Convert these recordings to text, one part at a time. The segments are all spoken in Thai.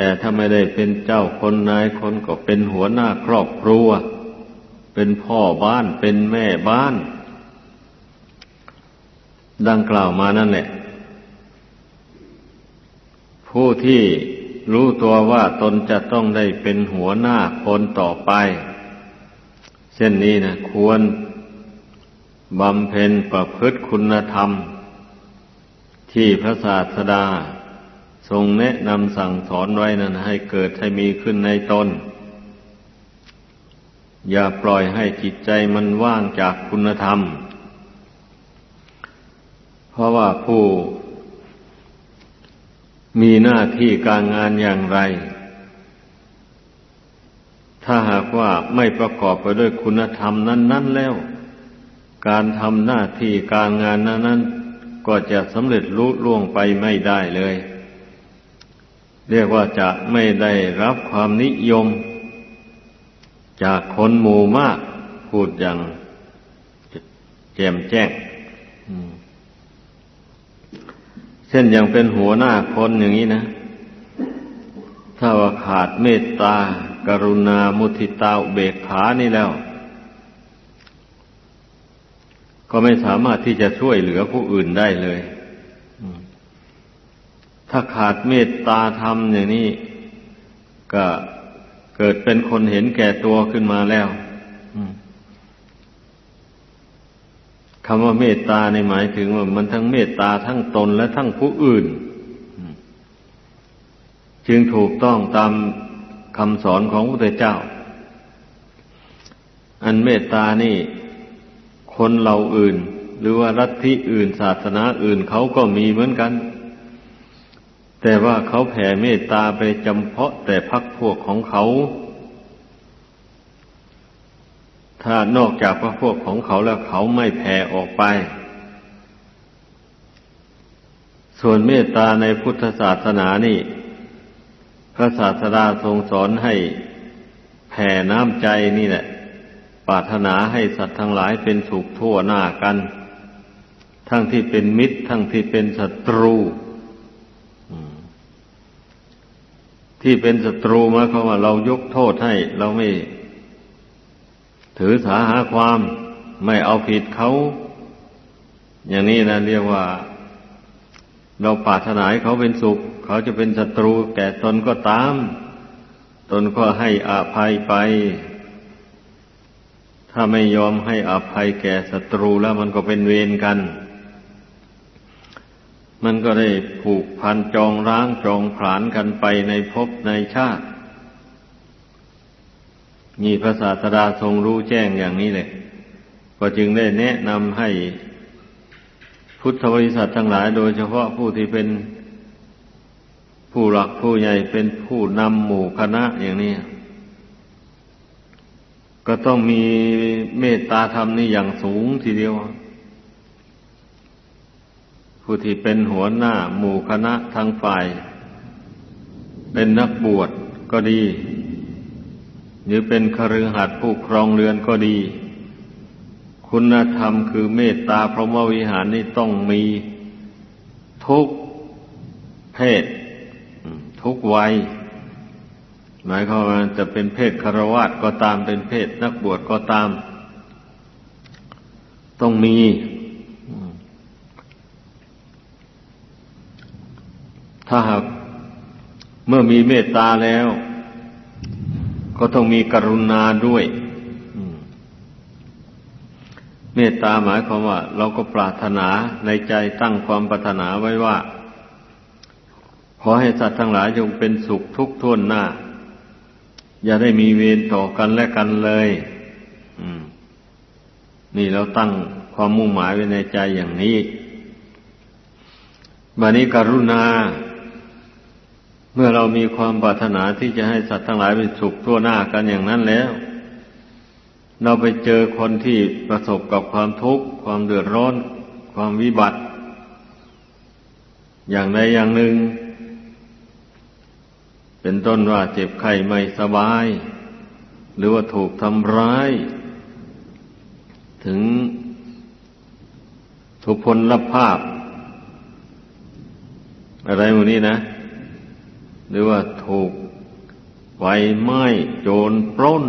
แต่ถ้าไม่ได้เป็นเจ้าคนนายคนก็เป็นหัวหน้าครอบครัว เป็นพ่อบ้านเป็นแม่บ้าน ดังกล่าวมานั่นแหละ ผู้ที่รู้ตัวว่าตนจะต้องได้เป็นหัวหน้าคนต่อไป เช่นนี้นะควรบำเพ็ญประพฤติคุณธรรม ที่พระศาสดา ทรงแนะนำสั่งสอนไว้นั้นให้เกิดให้มีขึ้นในตน อย่าปล่อยให้จิตใจมันว่างจากคุณธรรม เพราะว่าผู้มีหน้าที่การงานอย่างไร ถ้าหากว่าไม่ประกอบไปด้วยคุณธรรมนั้น ๆ แล้ว การทำหน้าที่การงานนั้น ๆ ก็จะสำเร็จลุล่วงไปไม่ได้เลย เรียกว่าจะไม่ได้รับความนิยม จากคนหมู่มากพูดอย่างแจ่มแจ้งเช่นอย่างเป็นหัวหน้าคนอย่างนี้นะ ถ้าว่าขาดเมตตา กรุณา มุทิตาอุเบกขานี่แล้ว ก็ไม่สามารถที่จะช่วยเหลือผู้อื่นได้เลย ถ้าขาดเมตตาธรรมอย่างนี้ ก็เกิดเป็นคนเห็นแก่ตัวขึ้นมาแล้วคำว่าเมตตาในหมายถึงว่ามันทั้งเมตตาทั้งตนและทั้งผู้อื่น จึงถูกต้องตามคำสอนของพระพุทธเจ้า อันเมตตานี่ คนเราอื่น หรือว่ารัฐที่อื่นศาสนาอื่นเขาก็มีเหมือนกัน แต่ว่าเขาแผ่เมตตาไปจำเพาะแต่พักพวกของเขา ถ้านอกจากพระพวกของเขาแล้วเขาไม่แผ่ออกไป ส่วนเมตตาในพุทธศาสนานี่ พระศาสดาทรงสอนให้แผ่น้ำใจนี่แหละ ปรารถนาให้สัตว์ทั้งหลายเป็นสุขทั่วหน้ากัน ทั้งที่เป็นมิตร ทั้งที่เป็นศัตรู ที่เป็นศัตรูมาเขาว่าเรายกโทษให้ เราไม่ ถือสาหาความ ไม่เอาผิดเขา อย่างนี้นะเรียกว่า เราปรารถนาให้เขาเป็นสุข เขาจะเป็นศัตรูแก่ตนก็ตาม ตนก็ให้อภัยไป ถ้าไม่ยอมให้อภัยแก่ศัตรูแล้วมันก็เป็นเวรกัน มันก็ได้ผูกพันจองร้างจองผลานกันไปในภพในชาติ มีพระศาสดาทรงรู้แจ้งอย่างนี้เลยก็จึงได้แนะนำให้พุทธบริษัททั้งหลาย โดยเฉพาะผู้ที่เป็นผู้หลักผู้ใหญ่เป็นผู้นำหมู่คณะอย่างนี้ก็ต้องมีเมตตาธรรมนี่อย่างสูงทีเดียว ผู้ที่เป็นหัวหน้าหมู่คณะทางฝ่าย เป็นนักบวชก็ดี หรือเป็นคฤหัสถ์ผู้ครองเรือนก็ดี คุณธรรมคือเมตตาพรหมวิหารนี่ต้องมีทุกเพศ ทุกวัย หมายความว่าจะเป็นเพศคารวะก็ตามเป็นเพศนักบวชก็ตาม ต้องมี ถ้าหากเมื่อมีเมตตาแล้ว ก็ต้องมีกรุณาด้วยเมตตาหมายความว่า เราก็ปรารถนาในใจตั้งความปรารถนาไว้ว่า ขอให้สัตว์ทั้งหลายจงเป็นสุขทุกทุนหน้า อย่าได้มีเวรต่อกันและกันเลยนี่เราตั้งความมุ่งหมายไว้ในใจอย่างนี้บัดนี้กรุณา เมื่อเรามีความปรารถนาที่จะให้สัตว์ทั้งหลายเป็นสุขทั่วหน้ากันอย่างนั้นแล้ว เราไปเจอคนที่ประสบกับความทุกข์ ความเดือดร้อน ความวิบัติ อย่างใดอย่างหนึ่ง เป็นต้นว่าเจ็บไข้ไม่สบาย หรือว่าถูกทำร้าย ถึงทุพพลภาพ อะไรหมดนี้นะ หรือว่าถูกไฟไหม้โจรปล้น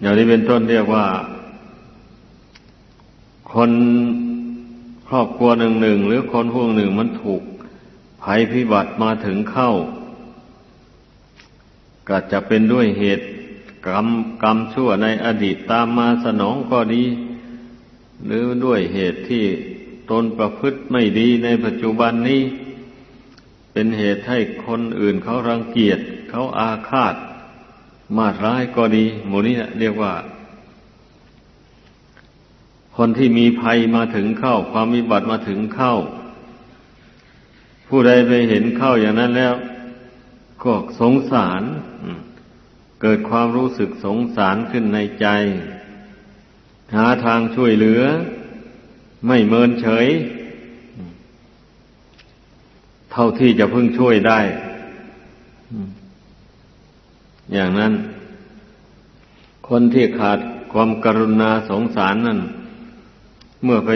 อย่างนี้เป็นต้นเรียกว่า คนครอบครัวหนึ่งหนึ่งหรือคนพวกหนึ่งมันถูกภัยพิบัติมาถึงเข้า ก็จะเป็นด้วยเหตุกรรมกรรมชั่วในอดีตตามมาสนองก็ดี หรือด้วยเหตุที่ตนประพฤติไม่ดีในปัจจุบันนี้ เป็นเหตุให้คนอื่นเขารังเกียจเขาอาฆาต มาร้ายก็ดี หมู่นี้เรียกว่า คนที่มีภัยมาถึงเข้า ความวิบัติมาถึงเข้า ผู้ใดไปเห็นเข้าอย่างนั้นแล้ว ก็สงสาร เกิดความรู้สึกสงสารขึ้นในใจ หาทางช่วยเหลือ ไม่เมินเฉย เท่าที่จะพึ่งช่วยได้ อย่างนั้น คนที่ขาดความกรุณาสงสารนั่น เมื่อไป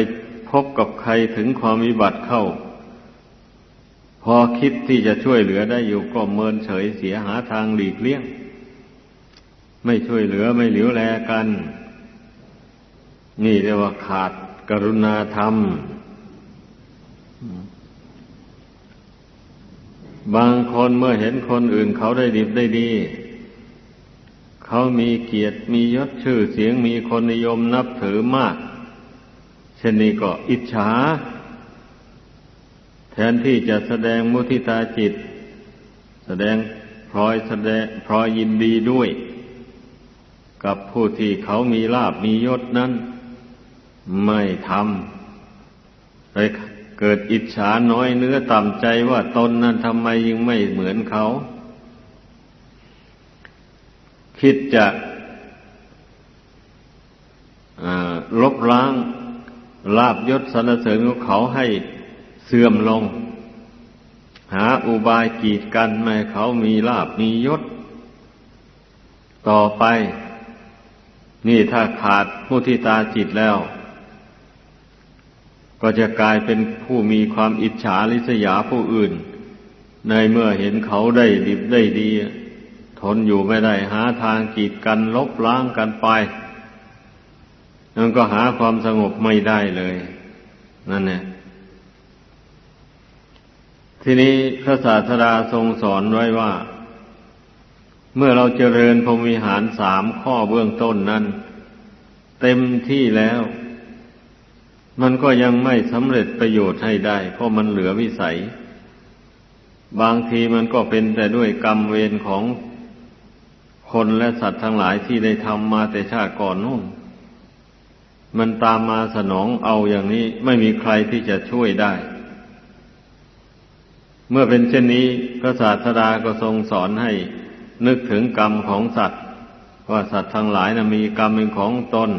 พบกับใครถึงความวิบัติเข้า พอคิดที่จะช่วยเหลือได้อยู่ก็เมินเฉยเสียหาทางหลีกเลี่ยง ไม่ช่วยเหลือไม่เหลียวแลกัน นี่เรียกว่าขาดกรุณาธรรม บางคนเมื่อเห็นคนอื่นเขาได้ดีได้ดี เขามีเกียรติมียศชื่อเสียงมีคนนิยมนับถือมาก เช่นนี้ก็อิจฉา แทนที่จะแสดงมุทิตาจิต แสดงพลอยแสดงพลอยยินดีด้วย กับผู้ที่เขามีลาบมียศนั้น ไม่ทำเลย เกิดอิจฉาน้อยเนื้อต่ำใจว่าตนนั้นทำไมยังไม่เหมือนเขา คิดจะลบล้างลาบยศสรรเสริญของเขาให้เสื่อมลง หาอุบายกีดกันไม่ให้เขามีลาบมียศ ต่อไป นี่ถ้าขาดมุทิตาจิตแล้ว ก็จะกลายเป็นผู้มีความอิจฉาริษยาผู้อื่น ในเมื่อเห็นเขาได้ดิบได้ดี ทนอยู่ไม่ได้หาทางกีดกันลบล้างกันไปนั่นก็หาความสงบไม่ได้เลย นั่นเนี่ยทีนี้พระศาสดาทรงสอนไว้ว่า เมื่อเราเจริญพรหมวิหารสามข้อเบื้องต้นนั้น เต็มที่แล้ว มันก็ยังไม่สำเร็จประโยชน์ให้ได้ เพราะมันเหลือวิสัย บางทีมันก็เป็นแต่ด้วยกรรมเวรของคนและสัตว์ทั้งหลายที่ได้ทำมาแต่ชาติก่อนนู่น มันตามมาสนองเอาอย่างนี้ไม่มีใครที่จะช่วยได้ เมื่อเป็นเช่นนี้พระศาสดาก็ทรงสอนให้นึกถึงกรรมของสัตว์ ว่าสัตว์ทั้งหลายนะมีกรรมเป็นของตน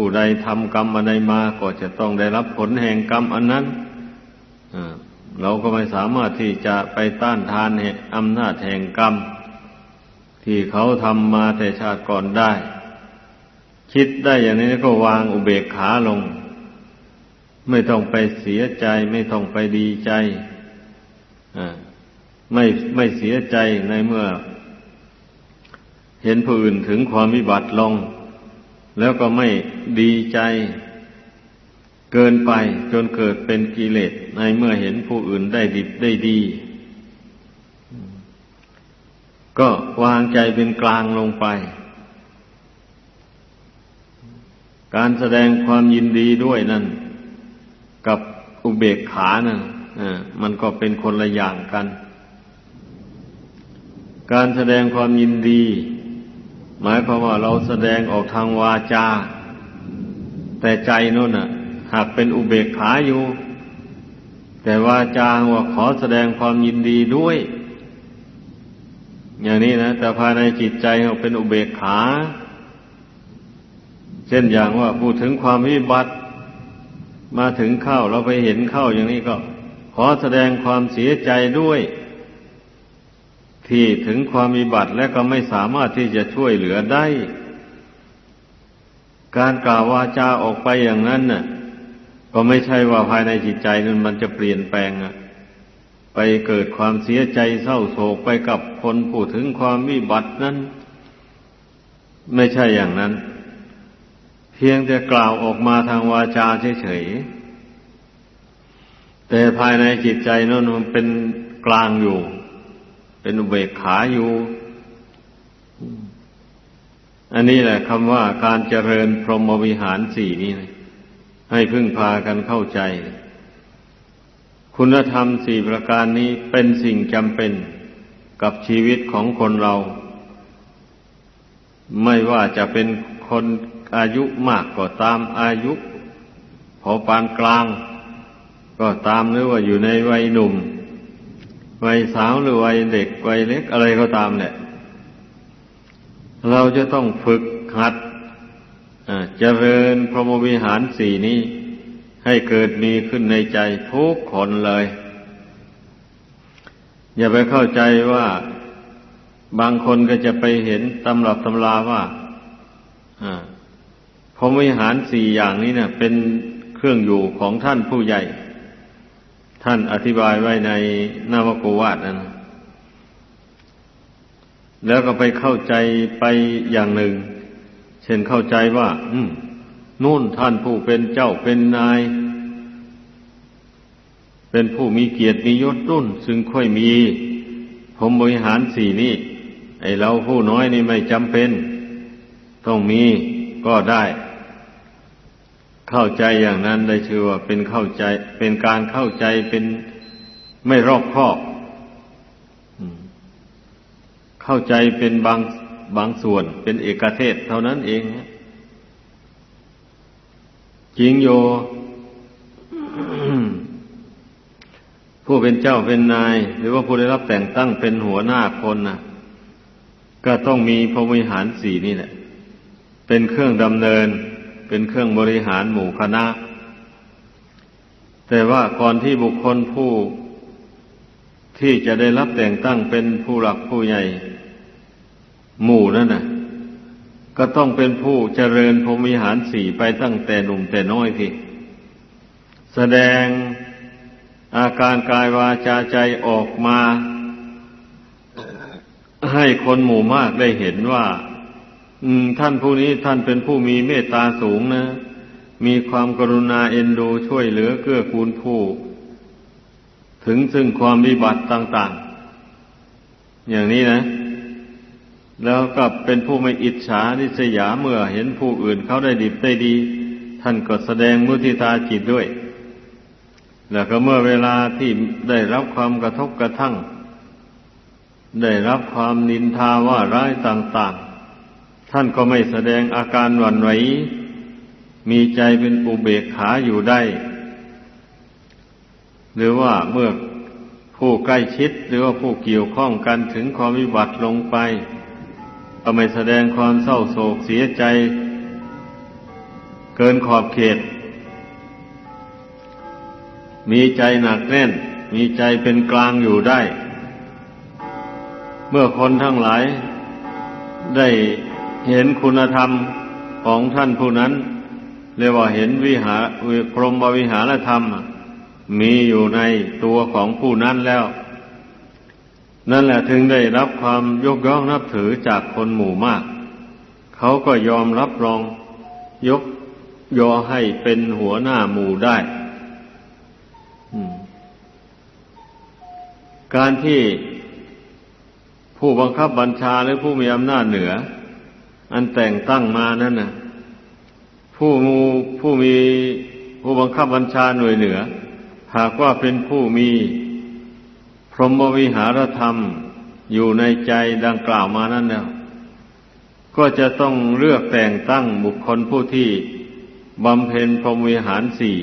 ผู้ใดทำกรรมอะไรมาก็จะต้องได้รับผลแห่งกรรมอันนั้นเราก็ไม่สามารถที่จะไปต้านทานอำนาจแห่งกรรม ที่เขาทำมาแต่ชาติก่อนได้ คิดได้อย่างนี้ก็วางอุเบกขาลง ไม่ต้องไปเสียใจ ไม่ต้องไปดีใจไม่ไม่เสียใจในเมื่อ เห็นผู้อื่นถึงความวิบัติลง แล้วก็ไม่ดีใจเกินไปจนเกิดเป็นกิเลสในเมื่อเห็นผู้อื่นได้ดิบได้ดี ก็วางใจเป็นกลางลงไป การแสดงความยินดีด้วยนั่น กับอุเบกขานะ่ะมันก็เป็นคนละอย่างกัน การแสดงความยินดี หมายความว่าเราแสดงออกทางวาจา แต่ใจนู่นน่ะ หากเป็นอุเบกขาอยู่ แต่วาจาว่าขอแสดงความยินดีด้วย อย่างนี้นะแต่ภายในจิตใจเราเป็นอุเบกขา เช่นอย่างว่าพูดถึงความวิบัติ มาถึงเข้าเราไปเห็นเข้าอย่างนี้ก็ ขอแสดงความเสียใจด้วย ที่ถึงความมีบัติและก็ไม่สามารถที่จะช่วยเหลือได้ การกล่าววาจาออกไปอย่างนั้นน่ะ ก็ไม่ใช่ว่าภายในจิตใจนั้นมันจะเปลี่ยนแปลงอะไปเกิดความเสียใจเศร้าโศกไปกับคนผู้ถึงความวิบัตินั้น ไม่ใช่อย่างนั้น เพียงแต่กล่าวออกมาทางวาจาเฉยๆแต่ภายในจิตใจนั้นมันเป็นกลางอยู่ เป็นอุเบกขาอยู่อันนี้แหละคำว่าการเจริญพรหมวิหารสี่นี่นะให้พึ่งพากันเข้าใจ คุณธรรมสี่ประการนี้เป็นสิ่งจำเป็นกับชีวิตของคนเรา ไม่ว่าจะเป็นคนอายุมากก็ตามอายุพอปานกลาง ก็ตามหรือว่าอยู่ในวัยหนุ่ม วัยสาวหรือวัยเด็กวัยเล็กอะไรก็ตามเนี่ยเราจะต้องฝึกหัดเจริญพรหมวิหารสี่นี้ ให้เกิดมีขึ้นในใจทุกคนเลย อย่าไปเข้าใจว่าบางคนก็จะไปเห็นตำรับตำราว่าพรหมวิหารสี่อย่างนี้เนะ่ยเป็นเครื่องอยู่ของท่านผู้ใหญ่ ท่านอธิบายไว้ในนาวโกวาทนั้นแล้วก็ไปเข้าใจไปอย่างหนึ่ง เช่นเข้าใจว่า อืมนู่นท่านผู้เป็นเจ้าเป็นนาย เป็นผู้มีเกียรติมียศรุ่น ซึ่งค่อยมี ผมบริหารสี่นี้ไอเราผู้น้อยนี่ไม่จำเป็น ต้องมีก็ได้ เข้าใจอย่างนั้นได้ชื่อว่าเป็นเข้าใจ เป็นการเข้าใจเป็นไม่รอบคอบ เข้าใจเป็นบางบางส่วน เป็นเอกเทศเท่านั้นเองจริงโยผู้เป็นเจ้าเป็นนาย หรือว่าผู้ได้รับแต่งตั้งเป็นหัวหน้าคนนะก็ต้องมีพรมิหารสี่นี่แหละเป็นเครื่องดำเนิน เป็นเครื่องบริหารหมู่คณะ แต่ว่าก่อนที่บุคคลผู้ที่จะได้รับแต่งตั้งเป็นผู้หลักผู้ใหญ่ หมู่นั่นน่ะก็ต้องเป็นผู้เจริญพรมิหารสี่ไปตั้งแต่หนุ่มแต่น้อยพี่แสดงอาการกายวาจาใจออกมา ให้คนหมู่มากได้เห็นว่า ท่านผู้นี้ท่านเป็นผู้มีเมตตาสูงนะ มีความกรุณาเอ็นดูช่วยเหลือเกื้อกูลผู้ ถึงซึ่งความวิบัติต่าง ๆ อย่างนี้นะ แล้วก็เป็นผู้ไม่อิจฉานิสยาเมื่อเห็นผู้อื่นเขาได้ดีได้ดี ท่านก็แสดงมุทิตาจิตด้วย แล้วก็เมื่อเวลาที่ได้รับความกระทบกระทั่ง ได้รับความนินทาว่าร้ายต่าง ๆ ท่านก็ไม่แสดงอาการหวั่นไหว มีใจเป็นอุเบกขาอยู่ได้ หรือว่าเมื่อผู้ใกล้ชิด หรือว่าผู้เกี่ยวข้องกันถึงความวิบัติลงไป ก็ไม่แสดงความเศร้าโศกเสียใจ เกินขอบเขต มีใจหนักแน่น มีใจเป็นกลางอยู่ได้ เมื่อคนทั้งหลายได้ เห็นคุณธรรมของท่านผู้นั้น เรียกว่าเห็นวิหารพรหมวิหารธรรม มีอยู่ในตัวของผู้นั้นแล้ว นั่นแหละถึงได้รับความยกย่องนับถือจากคนหมู่มาก เขาก็ยอมรับรองยกยอให้เป็นหัวหน้าหมู่ได้การที่ผู้บังคับบัญชาหรือผู้มีอำนาจเหนือ อันแต่งตั้งมานั่นนะผู้มูผู้มีผู้บังคับบัญชาหน่วยเหนือ หากว่าเป็นผู้มีพรหมวิหารธรรมอยู่ในใจดังกล่าวมานั่นแล้วก็จะต้องเลือกแต่งตั้งบุคคลผู้ที่บำเพ็ญพรหมวิหารสี่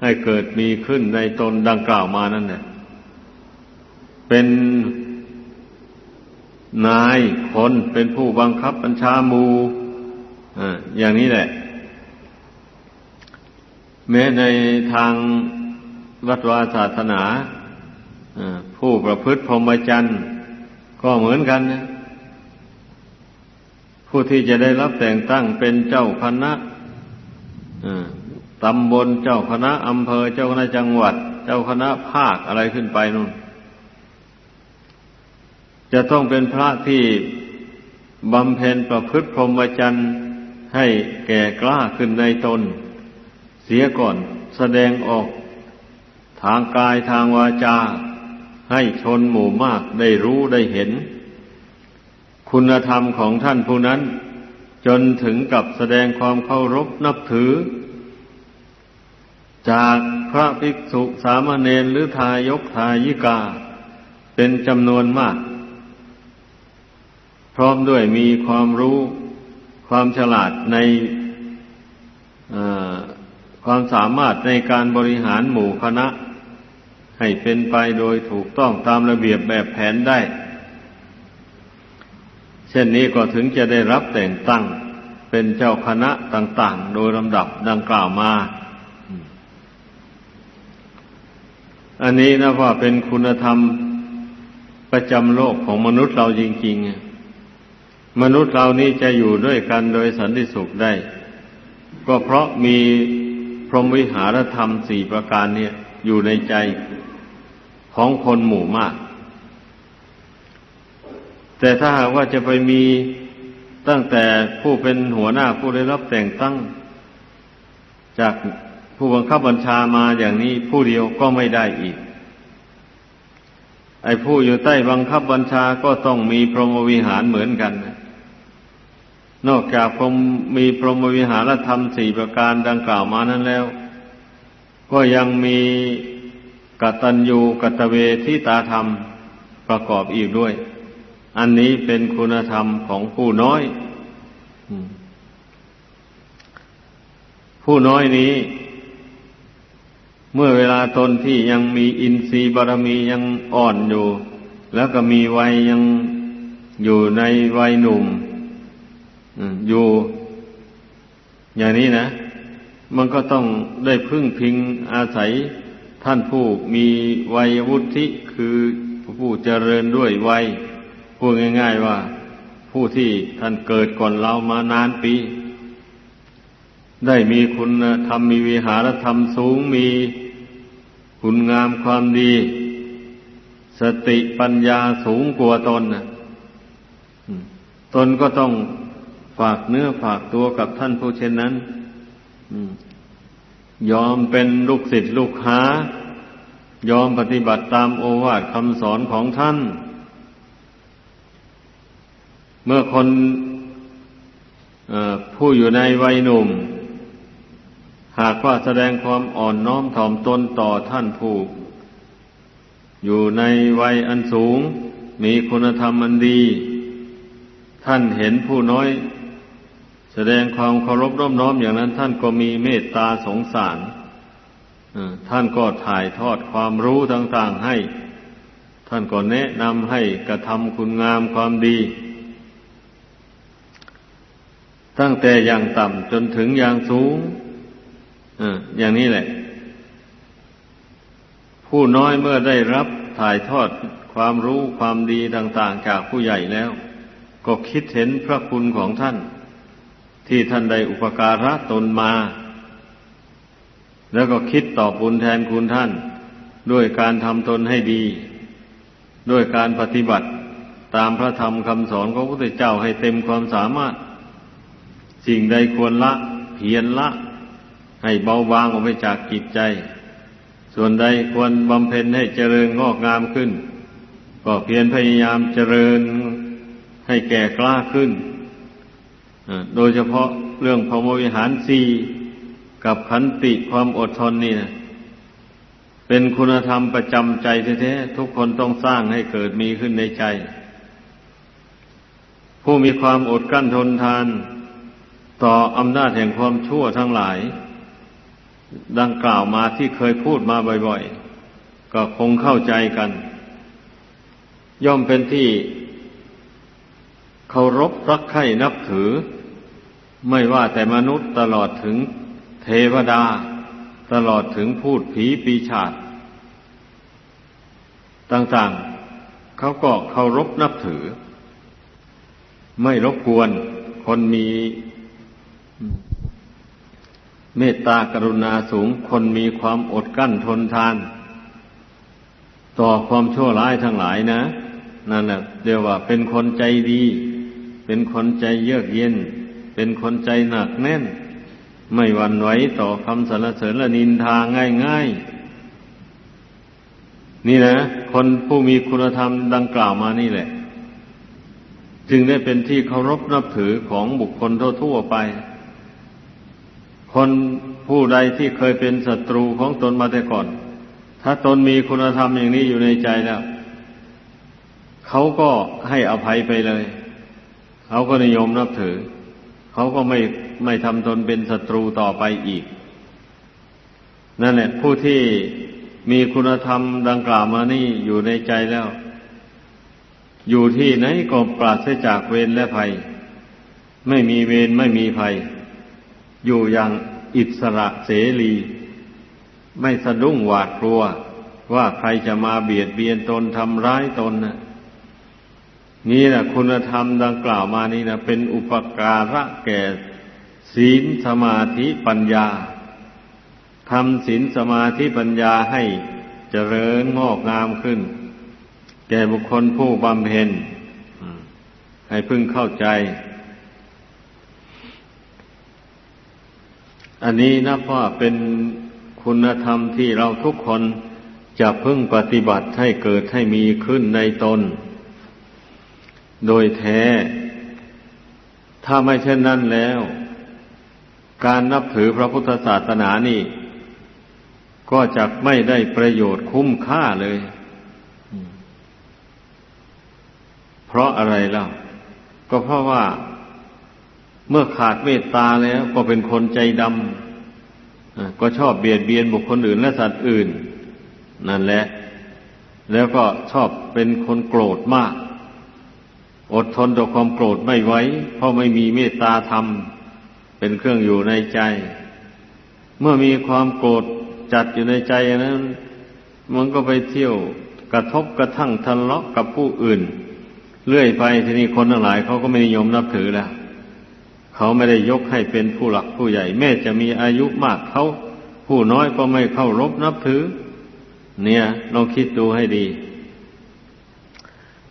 ให้เกิดมีขึ้นในตนดังกล่าวมานั่นแหละเป็น นายคนเป็นผู้บังคับบัญชามูออย่างนี้แหละ แม้ในทางวัดวาศาสนาผู้ประพฤติพรหมจรรย์ก็เหมือนกันนะผู้ที่จะได้รับแต่งตั้งเป็นเจ้าคณะตำบลเจ้าคณะอำเภอเจ้าคณะจังหวัด เจ้าคณะภาคอะไรขึ้นไปนู่น จะต้องเป็นพระที่บำเพ็ญประพฤติพรหมจรรย์ให้แก่กล้าขึ้นในตน เสียก่อนแสดงออก ทางกายทางวาจา ให้ชนหมู่มากได้รู้ได้เห็น คุณธรรมของท่านผู้นั้น จนถึงกับแสดงความเคารพนับถือ จากพระภิกษุสามเณรหรือทายกทายิกา เป็นจำนวนมาก พร้อมด้วยมีความรู้ความฉลาดในความสามารถในการบริหารหมู่คณะ ให้เป็นไปโดยถูกต้องตามระเบียบแบบแผนได้ เช่นนี้ก็ถึงจะได้รับแต่งตั้งเป็นเจ้าคณะต่าง ๆ โดยลำดับดังกล่าวมา อันนี้นะว่าเป็นคุณธรรมประจำโลกของมนุษย์เราจริง ๆ มนุษย์เรานี่จะอยู่ด้วยกันโดยสันติสุขได้ ก็เพราะมีพรหมวิหารธรรมสี่ประการเนี่ยอยู่ในใจของคนหมู่มาก แต่ถ้าหากว่าจะไปมีตั้งแต่ผู้เป็นหัวหน้าผู้ได้รับแต่งตั้ง จากผู้บังคับบัญชามาอย่างนี้ผู้เดียวก็ไม่ได้อีก ไอ้ผู้อยู่ใต้บังคับบัญชาก็ต้องมีพรหมวิหารเหมือนกันน นอกจากพรมมีพรหมวิหารธรรมสี่ประการดังกล่าวมานั้นแล้ว ก็ยังมีกตัญญูกตเวทิตาธรรมประกอบอีกด้วย อันนี้เป็นคุณธรรมของผู้น้อย ผู้น้อยนี้ เมื่อเวลาตนที่ยังมีอินทรีย์บารมียังอ่อนอยู่ แล้วก็มีวัยยังอยู่ในวัยหนุ่ม อยู่อย่างนี้นะ มันก็ต้องได้พึ่งพิงอาศัยท่านผู้มีวัยวุฒิคือผู้เจริญด้วยวัยพูดง่าย ๆว่า ผู้ที่ท่านเกิดก่อนเรามานานปี ได้มีคุณธรรมมีวิหารธรรมสูงมีคุณงามความดี สติปัญญาสูงกว่าตนนะตนก็ต้อง ฝากเนื้อฝากตัวกับท่านผู้เช่นนั้นยอมเป็นลูกศิษย์ลูกหายอมปฏิบัติตามโอวาทคำสอนของท่าน เมื่อคนผู้อยู่ในวัยหนุ่ม หากว่าแสดงความอ่อนน้อมถ่อมตนต่อท่านผู้ อยู่ในวัยอันสูง มีคุณธรรมอันดี ท่านเห็นผู้น้อย ดงความเคารพร่มน้อมอย่างนั้น ท่านก็มีเมตตาสงสารท่านก็ถ่ายทอดความรู้ต่างๆให้ ท่านก็แนะนำให้กระทำคุณงามความดี ตั้งแต่อย่างต่ำจนถึงอย่างสูงอย่างนี้แหละ ผู้น้อยเมื่อได้รับถ่ายทอดความรู้ความดีต่าง ๆ จากผู้ใหญ่แล้ว ก็คิดเห็นพระคุณของท่าน ที่ท่านได้อุปการะตนมา แล้วก็คิดตอบบุญแทนคุณท่าน ด้วยการทำตนให้ดี ด้วยการปฏิบัติตามพระธรรมคำสอนของพระพุทธเจ้าให้เต็มความสามารถ สิ่งใดควรละเพียรละ ให้เบาบางออกไปจากจิตใจ ส่วนใดควรบำเพ็ญให้เจริญงอกงามขึ้น ก็เพียรพยายามเจริญให้แก่กล้าขึ้น โดยเฉพาะเรื่องพรหมวิหารสี่กับขันติความอดทนนี่นะเป็นคุณธรรมประจำใจแท้ๆทุกคนต้องสร้างให้เกิดมีขึ้นในใจ ผู้มีความอดกั้นทนทาน ต่ออำนาจแห่งความชั่วทั้งหลาย ดังกล่าวมาที่เคยพูดมาบ่อยๆ ก็คงเข้าใจกัน ย่อมเป็นที่เคารพรักใคร่นับถือ ไม่ว่าแต่มนุษย์ตลอดถึงเทวดา ตลอดถึงพูดผีปีชาจต่างๆ เขาก็เคารพนับถือ ไม่รบกวนคนมีเมตตากรุณาสูง คนมีความอดกั้นทนทาน ต่อความชั่วร้ายทั้งหลายนะ นั่นแหละเรียกว่าเป็นคนใจดี เป็นคนใจเยือกเย็น เป็นคนใจหนักแน่น ไม่หวั่นไหวต่อคำสรรเสริญและนินทาง่ายๆ นี่นะ คนผู้มีคุณธรรมดังกล่าวมานี่แหละ จึงได้เป็นที่เคารพนับถือของบุคคลทั่วๆไป คนผู้ใดที่เคยเป็นศัตรูของตนมาแต่ก่อน ถ้าตนมีคุณธรรมอย่างนี้อยู่ในใจแล้วเขาก็ให้อภัยไปเลย เขาก็นิยมนับถือ เขาก็ไม่ไม่ทำตนเป็นศัตรูต่อไปอีก นั่นแหละผู้ที่มีคุณธรรมดังกล่าวมานี่อยู่ในใจแล้ว อยู่ที่ไหนก็ปราศจากเวรและภัย ไม่มีเวรไม่มีภัย อยู่อย่างอิสระเสรี ไม่สะดุ้งหวาดกลัว ว่าใครจะมาเบียดเบียนตนทำร้ายตนนะ นี่แหละคุณธรรมดังกล่าวมานี่นะเป็นอุปการะแก่ศีลสมาธิปัญญาทำศีลสมาธิปัญญาให้เจริญงอกงามขึ้น แก่บุคคลผู้บำเพ็ญให้พึ่งเข้าใจ อันนี้นับว่าเป็นคุณธรรมที่เราทุกคนจะพึ่งปฏิบัติให้เกิดให้มีขึ้นในตน โดยแท้ ถ้าไม่เช่นนั้นแล้ว การนับถือพระพุทธศาสนานี่ ก็จะไม่ได้ประโยชน์คุ้มค่าเลย เพราะอะไรล่าก็เพราะว่าเมื่อขาดเมตตาแล้วก็เป็นคนใจดำก็ชอบเบียดเบียนบุคคลอื่นและสัตว์อื่น นั่นแหละ แล้วก็ชอบเป็นคนโกรธมาก อดทนต่อความโกรธไม่ไหวเพราะไม่มีเมตตาธรรม เป็นเครื่องอยู่ในใจ เมื่อมีความโกรธจัดอยู่ในใจนั้น มันก็ไปเที่ยวกระทบกระทั่งทะเลาะกับผู้อื่น เรื่อยไปทีนี้คนทั้งหลายเขาก็ไม่นิยมนับถือแล้วเขาไม่ได้ยกให้เป็นผู้หลักผู้ใหญ่ แม้จะมีอายุมากเขาผู้น้อยก็ไม่เข้ารบนับถือ เนี่ยลองคิดดูให้ดี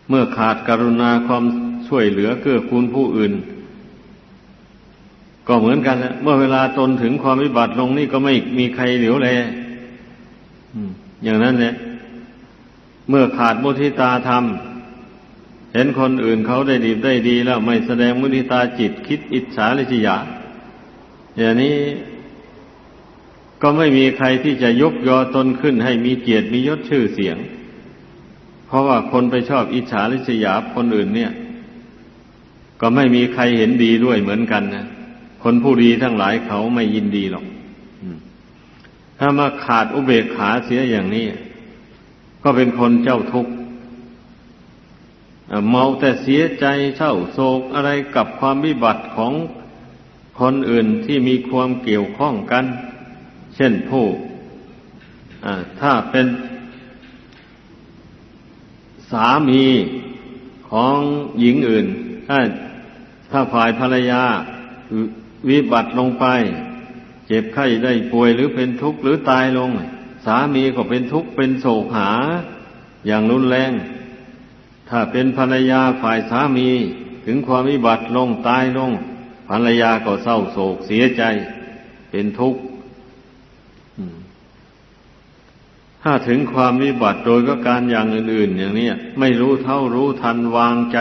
เมื่อขาดกรุณาความช่วยเหลือเกื้อกูลผู้อื่น ก็เหมือนกันนะเมื่อเวลาตนถึงความวิบัติลงนี่ก็ไม่มีใครเหลียวแลอย่างนั้นเนี่ยเมื่อขาดมุทิตาธรรม เห็นคนอื่นเขาได้ดีได้ดีแล้วไม่แสดงมุทิตาจิตคิดอิจฉาลิษยา อย่างนี้ก็ไม่มีใครที่จะยกยอตนขึ้นให้มีเกียรติมียศชื่อเสียง เพราะว่าคนไปชอบอิจฉาลิษยาคนอื่นเนี่ย ก็ไม่มีใครเห็นดีด้วยเหมือนกันนะคนผู้ดีทั้งหลายเขาไม่ยินดีหรอกถ้ามาขาดอุเบกขาเสียอย่างนี้ ก็เป็นคนเจ้าทุกข์เมาแต่เสียใจเศร้าโศกอะไรกับความวิบัติของคนอื่นที่มีความเกี่ยวข้องกัน เช่นผู้ถ้าเป็น สามีของหญิงอื่น ถ้าถ้าฝ่ายภรรยาวิบัติลงไป เจ็บไข้ได้ป่วยหรือเป็นทุกข์หรือตายลง สามีก็เป็นทุกข์เป็นโศกหา อย่างรุนแรง ถ้าเป็นภรรยาฝ่ายสามีถึงความวิบัติลงตายลง ภรรยาก็เศร้าโศกเสียใจ เป็นทุกข์ ถ้าถึงความวิบัติโดยก็การอย่างอื่น ๆ อย่างนี้ไม่รู้เท่ารู้ทันวางใจ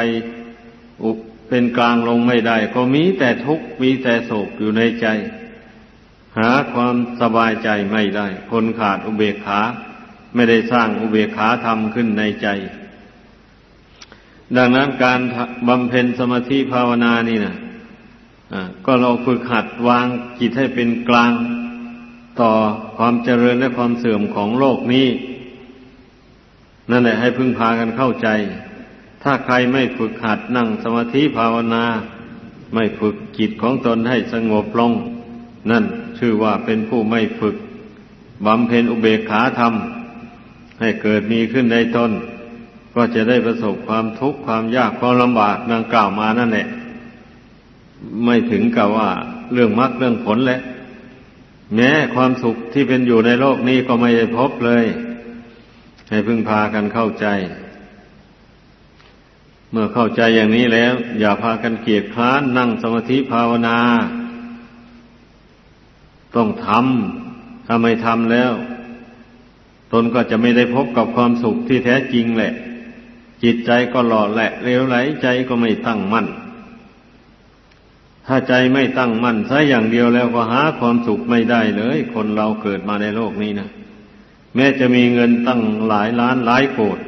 อุเป็นกลางลงไม่ได้ ก็มีแต่ทุกข์มีแต่โศกอยู่ในใจ หาความสบายใจไม่ได้ คนขาดอุเบกขา ไม่ได้สร้างอุเบกขาธรรมขึ้นในใจ ดังนั้นการบำเพ็ญสมาธิภาวนานี่นะก็เราฝึกหัดวางจิตให้เป็นกลาง ต่อความเจริญและความเสื่อมของโลกนี้ นั่นแหละให้พึ่งพากันเข้าใจ ถ้าใครไม่ฝึกหัดนั่งสมาธิภาวนา ไม่ฝึกจิตของตนให้สงบลง นั่นชื่อว่าเป็นผู้ไม่ฝึกบำเพ็ญอุเบกขาธรรม ให้เกิดมีขึ้นในตนก็จะได้ประสบความทุกข์ความยากความลำบากดังกล่าวมานั่นแหละ ไม่ถึงกับว่าเรื่องมรรคเรื่องผลแหละ แม้ความสุขที่เป็นอยู่ในโลกนี้ก็ไม่ได้พบเลย ให้พึ่งพากันเข้าใจ เมื่อเข้าใจอย่างนี้แล้ว อย่าพากันเกียจคร้านนั่งสมาธิภาวนา ต้องทำถ้าไม่ทำแล้ว ตนก็จะไม่ได้พบกับความสุขที่แท้จริงแหละ จิตใจก็หล่อแหละเลวไหลใจก็ไม่ตั้งมั่น ถ้าใจไม่ตั้งมั่นซะอย่างเดียวแล้วก็หาความสุขไม่ได้เลย คนเราเกิดมาในโลกนี้นะแม้จะมีเงินตั้งหลายล้านหลายโกด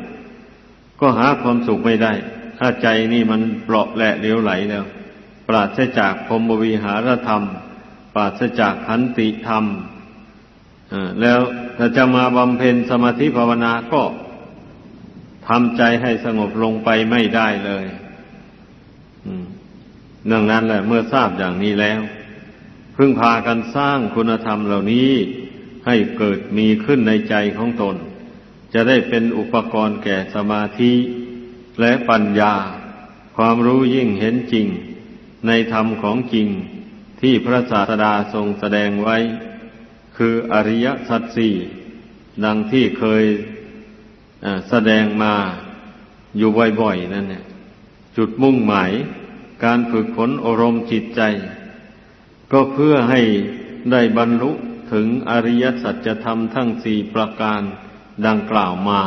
ก็หาความสุขไม่ได้ ถ้าใจนี่มันเปราะแหละเลวไหลแล้ว ปราศจากพรมวิหารธรรม ปราศจากขันติธรรมอ่าแล้วถ้าจะมาบำเพ็ญสมาธิภาวนาก็ทำใจให้สงบลงไปไม่ได้เลย ดังนั้นแหละเมื่อทราบอย่างนี้แล้ว พึ่งพากันสร้างคุณธรรมเหล่านี้ให้เกิดมีขึ้นในใจของตน จะได้เป็นอุปกรณ์แก่สมาธิและปัญญา ความรู้ยิ่งเห็นจริง ในธรรมของจริงที่พระศาสดาทรงแสดงไว้ คืออริยสัจสี่ดังที่เคยแสดงมาอยู่บ่อยๆนั่นเนี่ยจุดมุ่งหมาย การฝึกฝนอบรมจิตใจ ก็เพื่อให้ได้บรรลุถึงอริยสัจธรรมทั้งสี่ประการดังกล่าวมา